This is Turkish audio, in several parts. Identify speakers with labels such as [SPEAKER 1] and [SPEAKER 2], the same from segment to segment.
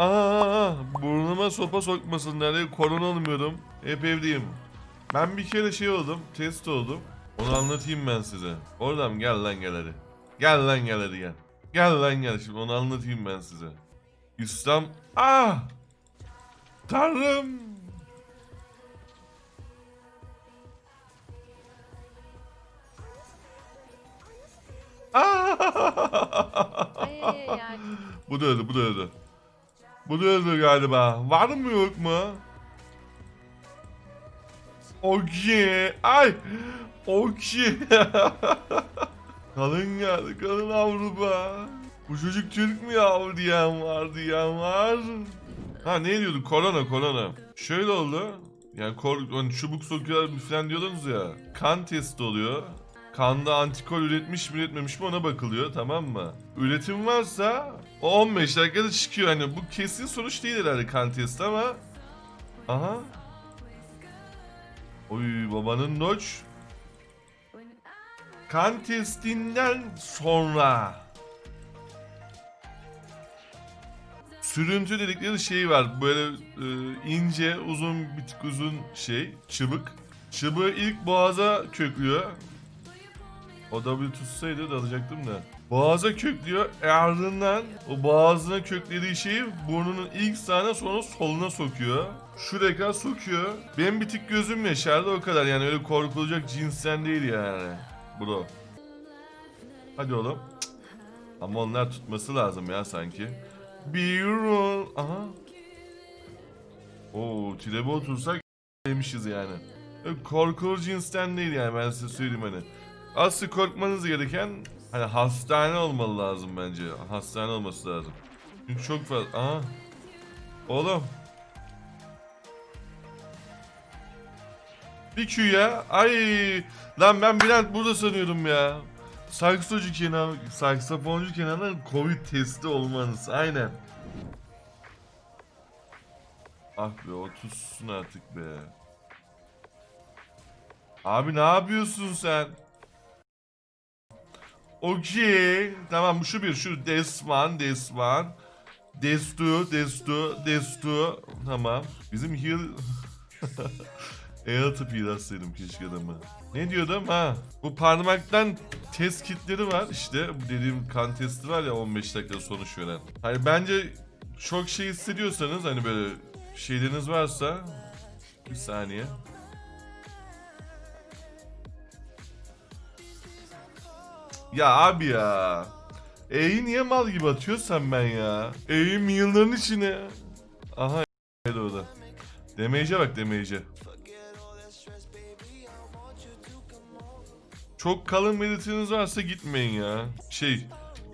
[SPEAKER 1] Aa, burnuma sopa sokmasınlar diye korona almıyorum. Hep evdeyim. Ben bir kere şey oldum, test oldum. Onu anlatayım ben size. Oradan gel lan gel hadi. Gel lan gel hadi gel. Gel lan gel şimdi onu anlatayım ben size. İslam... Ah! Tanrım! Ah!
[SPEAKER 2] Yani.
[SPEAKER 1] Bu da öldü, bu da öldü. Bu da öldü galiba. Var mı yok mu? Okey. Ay. Okey. kalın geldi, kalın Avrupa. Bu çocuk Türk mü ya diyen var, diyen var. Ha ne diyorduk? Korona, korona. Şöyle oldu. Yani kor, hani çubuk sokuyorlar falan diyordunuz ya. Kan testi oluyor. Kanda antikor üretmiş mi üretmemiş mi ona bakılıyor tamam mı? Üretim varsa o 15 dakikada çıkıyor. Hani bu kesin sonuç değil herhalde kan testi ama. Aha. Oy babanın noç. Kan testinden sonra. Sürüntü dedikleri şey var. Böyle e, ince, uzun, bir uzun şey. Çıbık. Çıbığı ilk boğaza köklüyor. O W tutsaydı da alacaktım da. Boğaza köklüyor. Ardından o boğazına köklediği şeyi burnunun ilk sağına sonra soluna sokuyor. Şuraya kadar sokuyor. Benim bir tık gözüm yaşardı o kadar. Yani öyle korkulacak cinsten değil yani. Bro. Hadi oğlum. Cık. Ama onlar tutması lazım ya sanki. Bir roll. Aha. Oo, trebe otursak demişiz yani. Korkulur cinsten değil yani ben size söyleyeyim hani. Asıl korkmanız gereken hani hastane olmalı lazım bence. Hastane olması lazım. Çünkü çok fazla... Aha. Oğlum. Bir Q ya. Ay. Lan ben Bülent burada sanıyordum ya. Saksocu Kenan, saksafoncu Kenan'ın Covid testi olmanız. Aynen. Ah be otursun artık be. Abi ne yapıyorsun sen? Okey. Tamam şu bir şu Desman Desman. Destu Destu Destu. Tamam. Bizim heal... E atıp atsaydım keşke adamı. Ne diyordum ha? Bu parmaktan test kitleri var işte. Dediğim kan testi var ya 15 dakika sonuç veren. Hani bence çok şey hissediyorsanız hani böyle şeyleriniz varsa bir saniye. Ya abi ya. E'yi niye mal gibi atıyorsan ben ya? E'yi yılların içine. Aha evet orada. Damage'e bak damage'e. Çok kalın meditiniz varsa gitmeyin ya. Şey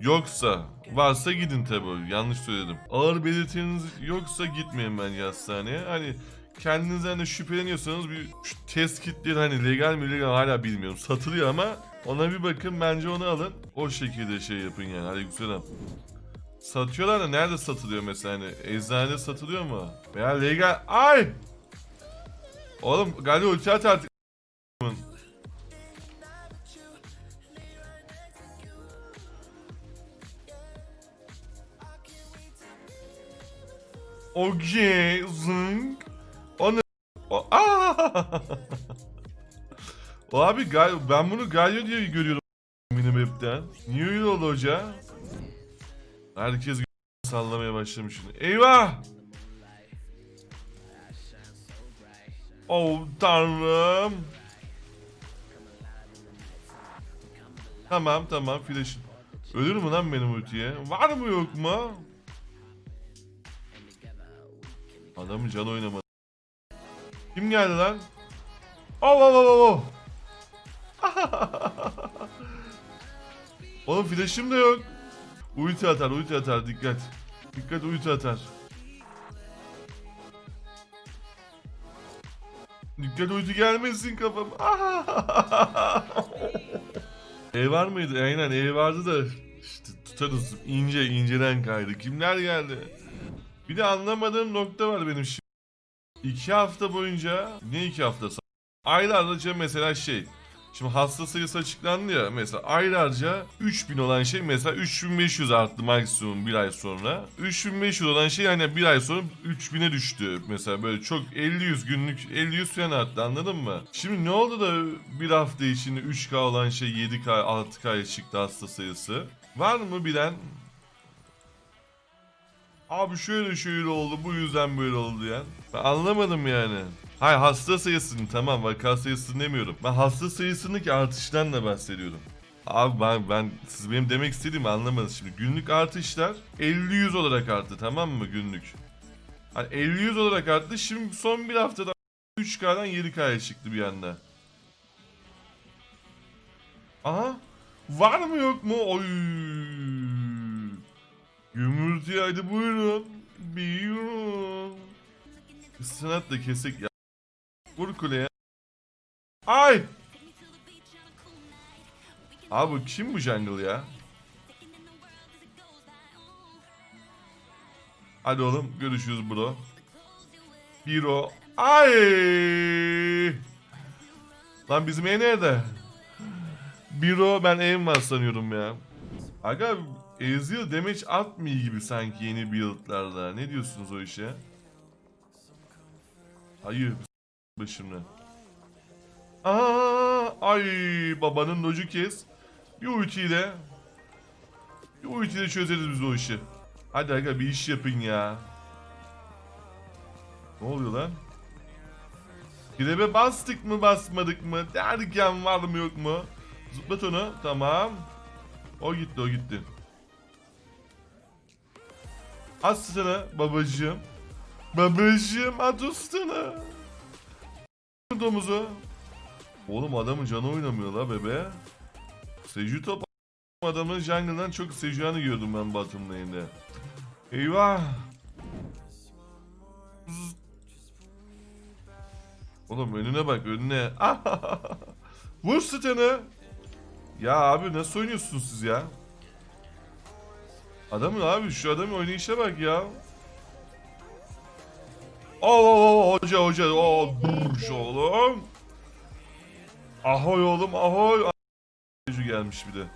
[SPEAKER 1] yoksa varsa gidin tabi yanlış söyledim. Ağır belirtiniz yoksa gitmeyin bence hastaneye. Hani kendinizden de şüpheleniyorsanız bir test kitleri hani legal mi illegal hala bilmiyorum. Satılıyor ama ona bir bakın bence onu alın. O şekilde şey yapın yani. Aleykümselam. Satıyorlar da nerede satılıyor mesela hani eczanede satılıyor mu? Veya legal... Ay! Oğlum galiba ulti at artık. Okey, zınk. O ne? Abi ben bunu Galio diye görüyorum minimap'ten. Niye öyle oldu hoca? Herkes sallamaya başlamış şimdi. Eyvah! Oh tanrım. Tamam tamam flash. Ölür mü lan benim ultiye? Var mı yok mu? Adamın canı oynamadı. Kim geldi lan? Oh oh oh oh. Oğlum flash'ım da yok. Ulti atar, ulti atar dikkat. Dikkat ulti atar. Dikkat ulti gelmesin kafam. E var mıydı? Aynen E vardı da işte tutarız. İnce inceden kaydı. Kimler geldi? Bir de anlamadığım nokta var benim şimdi. İki hafta boyunca ne iki haftası? Aylarca mesela şey Şimdi hasta sayısı açıklandı ya mesela aylarca 3000 olan şey mesela 3500 arttı maksimum bir ay sonra. 3500 olan şey yani bir ay sonra 3000'e düştü mesela böyle çok 50-100 günlük 50-100 falan arttı anladın mı? Şimdi ne oldu da bir hafta içinde 3K olan şey 7K 6K'ya çıktı hasta sayısı? Var mı bilen? Abi şöyle şöyle oldu bu yüzden böyle oldu ya. Ben anlamadım yani. Hayır hasta sayısını tamam vaka sayısını demiyorum. Ben hasta sayısındaki artıştan da bahsediyorum. Abi ben, ben siz benim demek istediğimi anlamadınız şimdi. Günlük artışlar 50-100 olarak arttı tamam mı günlük? Hani 50-100 olarak arttı şimdi son bir haftada 3K'dan 7K'ya çıktı bir anda. Aha. Var mı yok mu? Oy. Gümürtü hadi buyurun. Buyurun. Isınat da kesek ya. Vur kuleye. Ay! Abi kim bu jungle ya? Hadi oğlum görüşürüz bro. Biro. Ay! Lan bizim ev nerede? Biro ben evim var sanıyorum ya. Aga Ezreal damage atmıyor gibi sanki yeni build'larda. Ne diyorsunuz o işe? Hayır başımda. Aa, ay babanın locu kes. Bir ultiyle. Bir ultiyle çözeriz biz o işi. Hadi aga bir iş yapın ya. Ne oluyor lan? Grebe bastık mı basmadık mı derken var mı yok mu? Zıplat onu tamam. O gitti o gitti. At sana babacığım. Babacığım at üstüne. Domuzu. Oğlum adamın canı oynamıyor la bebe. Seju top adamın jungle'dan çok Seju'anı gördüm ben bottom lane'de. Eyvah. Oğlum önüne bak önüne. Vur stun'ı. Ya abi nasıl oynuyorsunuz siz ya? Adamın abi şu adamın oynayışa bak ya. Oo hoca hoca o burş oğlum. Ahoy oğlum ahoy. Şu gelmiş bir de.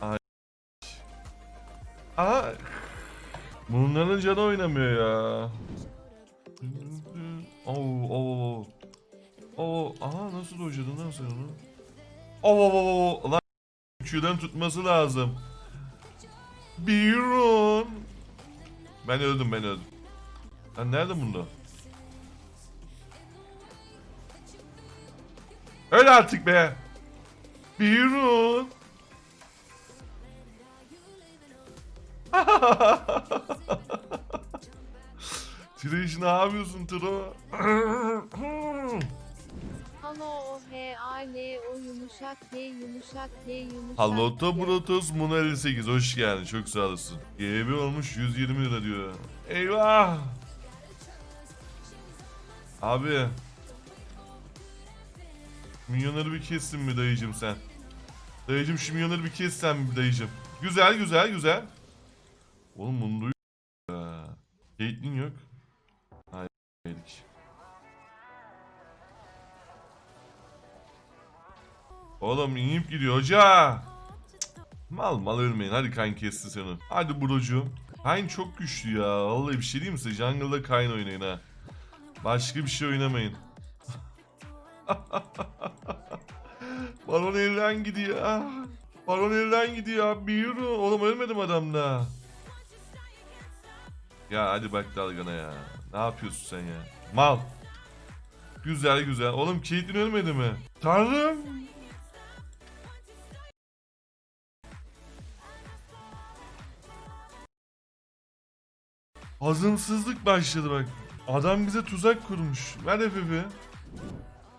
[SPEAKER 1] Ay. Aha. Bunların canı oynamıyor ya. Oo oo. Oo aha nasıl dojadın lan sen onu? Oo oo oo lan Q'dan tutması lazım. Biron. Ben öldüm ben öldüm. Lan nerede bunda? Öl artık be. Biron. Trish ne yapıyorsun Tro?
[SPEAKER 2] Halo o h a l o yumuşak t yumuşak t yumuşak
[SPEAKER 1] Halloto
[SPEAKER 2] T.
[SPEAKER 1] Brutus Muna 58 hoş geldin çok sağ olasın. GB olmuş 120 lira diyor. Eyvah. Abi. Milyonları bir kessin mi dayıcım sen? Dayıcım şu milyonları bir kessen mi dayıcım? Güzel güzel güzel. Oğlum bunu duy... Caitlyn yok. Hayır. Oğlum inip gidiyor hoca. Mal mal ölmeyin. Hadi Kayn kesti seni. Hadi brocuğum. Kayn çok güçlü ya. Vallahi bir şey diyeyim size? Jungle'da Kayn oynayın ha. Başka bir şey oynamayın. Baron elden gidiyor. Baron elden gidiyor. Bir yürü. Oğlum ölmedim adamda. Ya hadi bak dalgana ya. Ne yapıyorsun sen ya? Mal. Güzel güzel. Oğlum Caitlyn ölmedi mi? Tanrım. Hazımsızlık başladı bak. Adam bize tuzak kurmuş. Ver FF'i.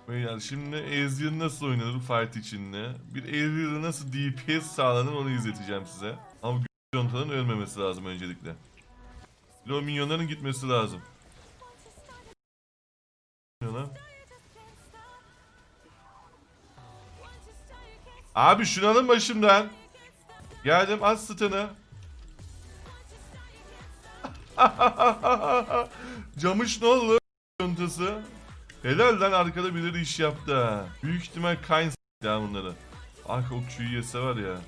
[SPEAKER 1] Beyler şimdi Ezreal nasıl oynanır fight içinde? Bir Ezreal'ı nasıl DPS sağlanır onu izleteceğim size. Ama Jonathan'ın ölmemesi lazım öncelikle. Bir de o minyonların gitmesi lazım. Abi şunu alın başımdan. Geldim az stun'ı. Camış ne oldu? Yontası. Helal lan arkada birileri iş yaptı. Büyük ihtimal Kayn s- ya bunları. Ah o Q'yu yese var ya.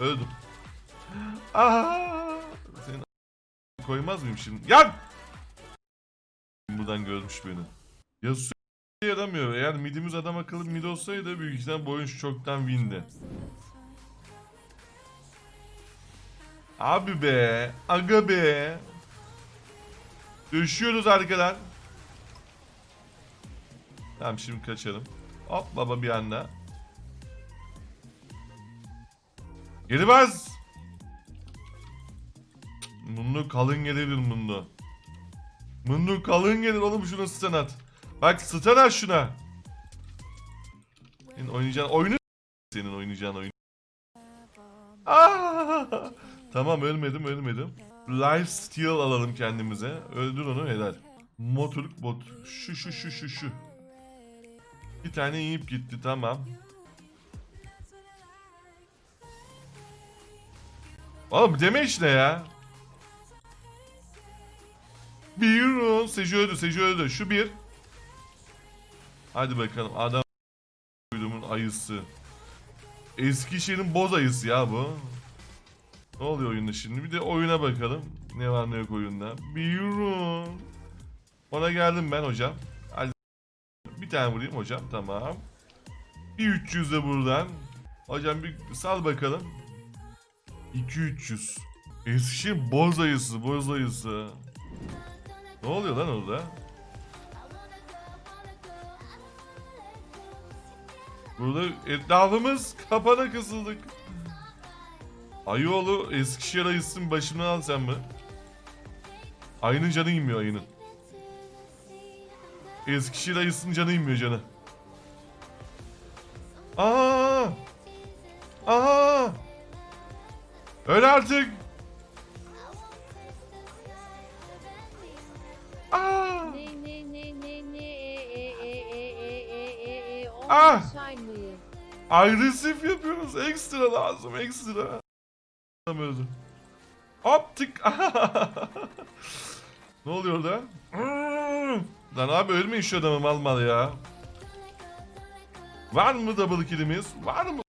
[SPEAKER 1] Öldüm. Aa! Senin koymaz mıyım şimdi? Yan! Buradan görmüş beni. Ya yaramıyor. Eğer midimiz adam akıllı mid olsaydı büyük ihtimal bu oyun çoktan windi. Abi be. Aga be. Düşüyoruz arkadan. Tamam şimdi kaçalım. Hop baba bir anda. Geri bas. Mundu kalın gelir mundu. Mundu kalın gelir oğlum şuna stun at. Bak stun at şuna. Senin oynayacağın oyunu senin oynayacağın oyun. Aa! Tamam ölmedim ölmedim. Life steal alalım kendimize. Öldür onu helal. Motorluk bot. Şu şu şu şu şu. Bir tane yiyip gitti tamam. Oğlum deme işte ya. Bir o. Seju öldü Seju öldü. Şu bir. Hadi bakalım adam uydumun ayısı. Eskişehir'in boz ayısı ya bu. Ne oluyor oyunda şimdi? Bir de oyuna bakalım. Ne var ne yok oyunda. Buyurun. Ona geldim ben hocam. Hadi. Bir tane vurayım hocam. Tamam. Bir 300 de buradan. Hocam bir sal bakalım. 2-300. Eskişehir boz ayısı, boz ayısı. Ne oluyor lan orada? Burada etrafımız kapana kısıldık. Ayıoğlu Eskişehir ayısının başından al sen mi? Ayının canı inmiyor ayının. Eskişehir ayısının canı inmiyor canı. Aa! Aa! Öl artık! Aa!
[SPEAKER 2] Ne ne ne ne ne e e e e e e e e
[SPEAKER 1] Ah! Agresif yapıyoruz. Ekstra lazım ekstra. Adam öldü. Hop tık. ne oluyor orada? Lan abi ölmeyin şu adamı mal ya. Var mı double kill'imiz? Var mı?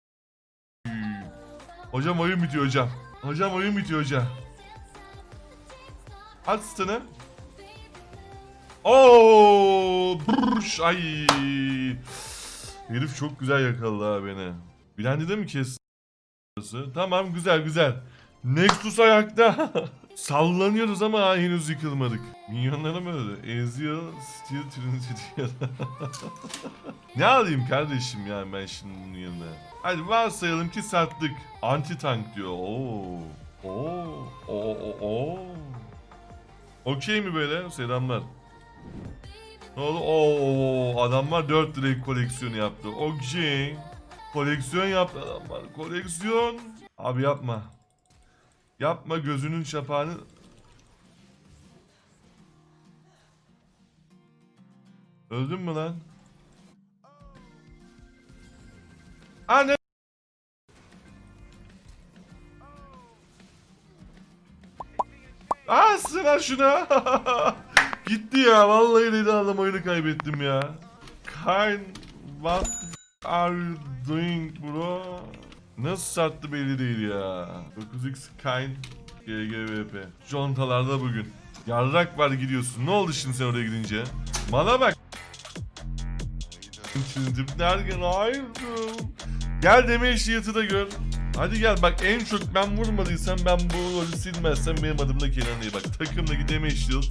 [SPEAKER 1] Hocam oyun bitiyor hocam. Hocam oyun bitiyor hocam. At stun'ı. Oo, ay. Herif çok güzel yakaladı ha beni. Bilendi mi kes? Tamam güzel güzel. Nexus ayakta. Sallanıyoruz ama henüz yıkılmadık. Minyonlara mı? Ezio Steel Trinity ne alayım kardeşim yani ben şimdi bunun yanına? Hadi varsayalım ki sattık. Anti tank diyor. Oo. Oo. Oo. Oo. Okey mi böyle? Selamlar. Ne oldu? Oo, adamlar 4 direkt koleksiyonu yaptı. Okey. Koleksiyon yaptı adamlar. Koleksiyon. Abi yapma. Yapma gözünün şapağını. Öldün mü lan? Anne. Aa sıra şuna. Gitti ya vallahi dedi adam oyunu kaybettim ya. Kind what are you doing bro? Nasıl sattı belli değil ya. 9x kind GGVP. Contalarda bugün. Yarrak var gidiyorsun. Ne oldu şimdi sen oraya gidince? Bana bak. Şimdi derken hayırdım. Gel deme işiyatı da gör. Hadi gel bak en çok ben vurmadıysam ben bu rolü silmezsem benim adım da Kenan değil. Bak takımdaki deme shield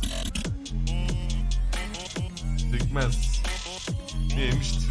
[SPEAKER 1] Dikmez. Neymiş?